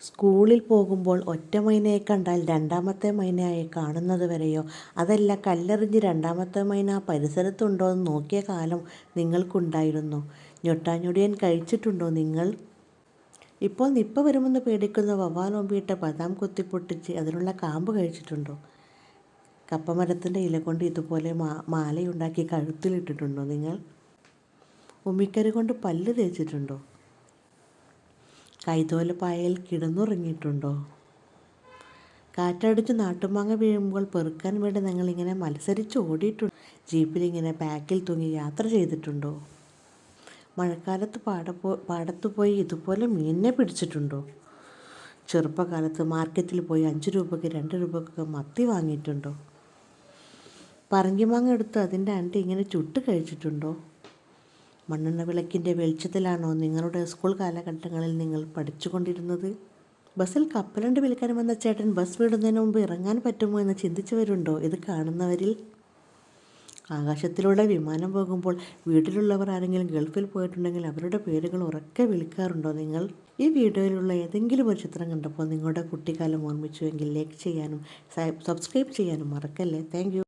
സ്കൂളിൽ പോകുമ്പോൾ ഒറ്റ മൈനയെ കണ്ടാൽ രണ്ടാമത്തെ മൈനയായി കാണുന്നത് വരെയോ? അതല്ല കല്ലെറിഞ്ഞ് രണ്ടാമത്തെ മൈന പരിസരത്തുണ്ടോ എന്ന് നോക്കിയ കാലം നിങ്ങൾക്കുണ്ടായിരുന്നു. ഞൊട്ടാഞ്ഞൊടിയൻ കഴിച്ചിട്ടുണ്ടോ നിങ്ങൾ? ഇപ്പോൾ നിപ്പ വരുമെന്ന് പേടിക്കുന്ന വവ്വാലോമ്പിയിട്ട് ബദാം കുത്തിപ്പൊട്ടിച്ച് അതിനുള്ള കാമ്പ് കഴിച്ചിട്ടുണ്ടോ? കപ്പമരത്തിന്റെ ഇല കൊണ്ട് ഇതുപോലെ മാ മാലയുണ്ടാക്കി കഴുത്തിലിട്ടിട്ടുണ്ടോ നിങ്ങൾ? ഉമ്മിക്കരി കൊണ്ട് പല്ല് തേച്ചിട്ടുണ്ടോ? കൈതോലപ്പായയിൽ കിടന്നുറങ്ങിയിട്ടുണ്ടോ? കാറ്റടിച്ച് നാട്ടുമാങ്ങ വീഴുമ്പോൾ പെറുക്കാൻ വേണ്ടി നിങ്ങളിങ്ങനെ മത്സരിച്ച് ഓടിയിട്ടുണ്ടോ. ജീപ്പിലിങ്ങനെ ബാക്കിൽ തൂങ്ങി യാത്ര ചെയ്തിട്ടുണ്ടോ? മഴക്കാലത്ത് പാടപ്പോ പാടത്ത് പോയി ഇതുപോലെ മീനിനെ പിടിച്ചിട്ടുണ്ടോ? ചെറുപ്പകാലത്ത് മാർക്കറ്റിൽ പോയി അഞ്ച് രൂപയ്ക്ക് രണ്ട് രൂപയ്ക്കൊക്കെ മത്തി വാങ്ങിയിട്ടുണ്ടോ? പറങ്കിമാങ്ങ എടുത്ത് അതിന്റെ അണ്ടി ഇങ്ങനെ ചുട്ട് കഴിച്ചിട്ടുണ്ടോ? മണ്ണെണ്ണ വിളക്കിന്റെ വെളിച്ചത്തിലാണോ നിങ്ങളുടെ സ്കൂൾ കാലഘട്ടങ്ങളിൽ നിങ്ങൾ പഠിച്ചുകൊണ്ടിരുന്നത്? ബസ്സിൽ കപ്പലണ്ട് വിൽക്കാൻ വന്ന ചേട്ടൻ ബസ് വിടുന്നതിന് മുമ്പ് ഇറങ്ങാൻ പറ്റുമോ എന്ന് ചിന്തിച്ചവരുണ്ടോ ഇത് കാണുന്നവരിൽ? ആകാശത്തിലൂടെ വിമാനം പോകുമ്പോൾ വീട്ടിലുള്ളവർ ആരെങ്കിലും ഗൾഫിൽ പോയിട്ടുണ്ടെങ്കിൽ അവരുടെ പേരുകൾ ഉറക്കെ വിളിക്കാറുണ്ടോ നിങ്ങൾ? ഈ വീഡിയോയിലുള്ള ഏതെങ്കിലും ഒരു ചിത്രം കണ്ടപ്പോൾ നിങ്ങളുടെ കുട്ടിക്കാലം ഓർമ്മിച്ചുവെങ്കിൽ ലൈക്ക് ചെയ്യാനും സബ്സ്ക്രൈബ് ചെയ്യാനും മറക്കല്ലേ? താങ്ക്